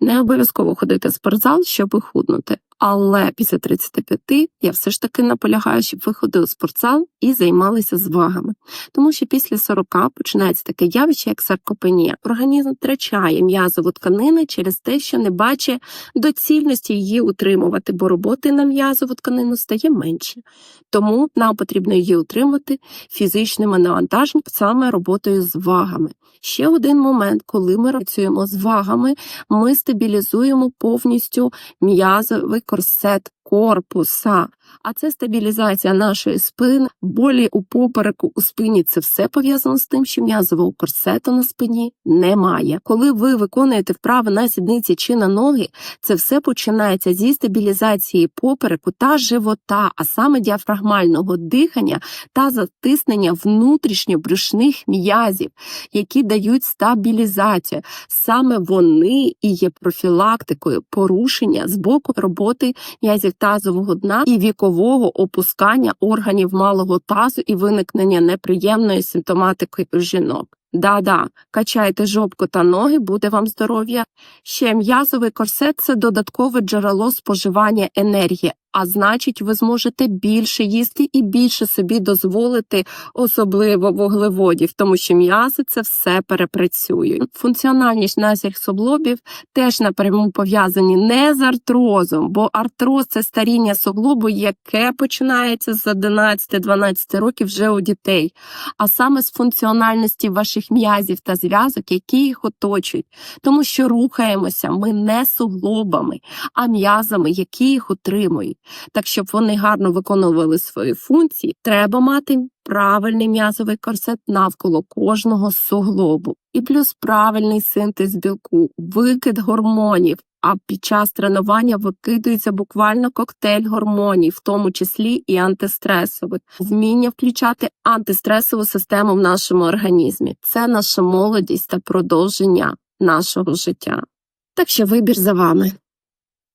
Не обов'язково ходити в спортзал, щоб худнути. Але після 35 я все ж таки наполягаю, щоб ви ходили в спортзал і займалися звагами. Тому що після 40 починається таке явище, як саркопенія. Організм втрачає м'язову тканину через те, що не бачить доцільності її утримувати, бо роботи на м'язову тканину стає менше. Тому нам потрібно її утримувати фізичними навантаженням, саме роботою з вагами. Ще один момент, коли ми працюємо з вагами, ми стабілізуємо повністю м'язовий корсет корпуса. А це стабілізація нашої спини, болі у попереку, у спині. Це все пов'язано з тим, що м'язового корсету на спині немає. Коли ви виконуєте вправи на сідниці чи на ноги, це все починається зі стабілізації попереку та живота, а саме діафрагмального дихання та затиснення внутрішньобрюшних м'язів, які дають стабілізацію. Саме вони і є профілактикою порушення з боку роботи м'язів тазового дна і вікового опускання органів малого тазу і виникнення неприємної симптоматики у жінок. Да-да, качайте жопку та ноги, буде вам здоров'я. Ще м'язовий корсет це додаткове джерело споживання енергії, а значить, ви зможете більше їсти і більше собі дозволити, особливо вуглеводів, тому що м'язи це все перепрацюють. Функціональність наших суглобів теж напряму пов'язані не з артрозом, бо артроз це старіння суглобу, яке починається з 11-12 років вже у дітей, а саме з функціональності ваших м'язів та зв'язок, які їх оточують, тому що рухаємося ми не суглобами, а м'язами, які їх утримують. Так, щоб вони гарно виконували свої функції, треба мати правильний м'язовий корсет навколо кожного суглобу. І плюс правильний синтез білку, викид гормонів. А під час тренування викидується буквально коктейль гормонів, в тому числі і антистресових, вміння включати антистресову систему в нашому організмі. Це наша молодість та продовження нашого життя. Так що вибір за вами.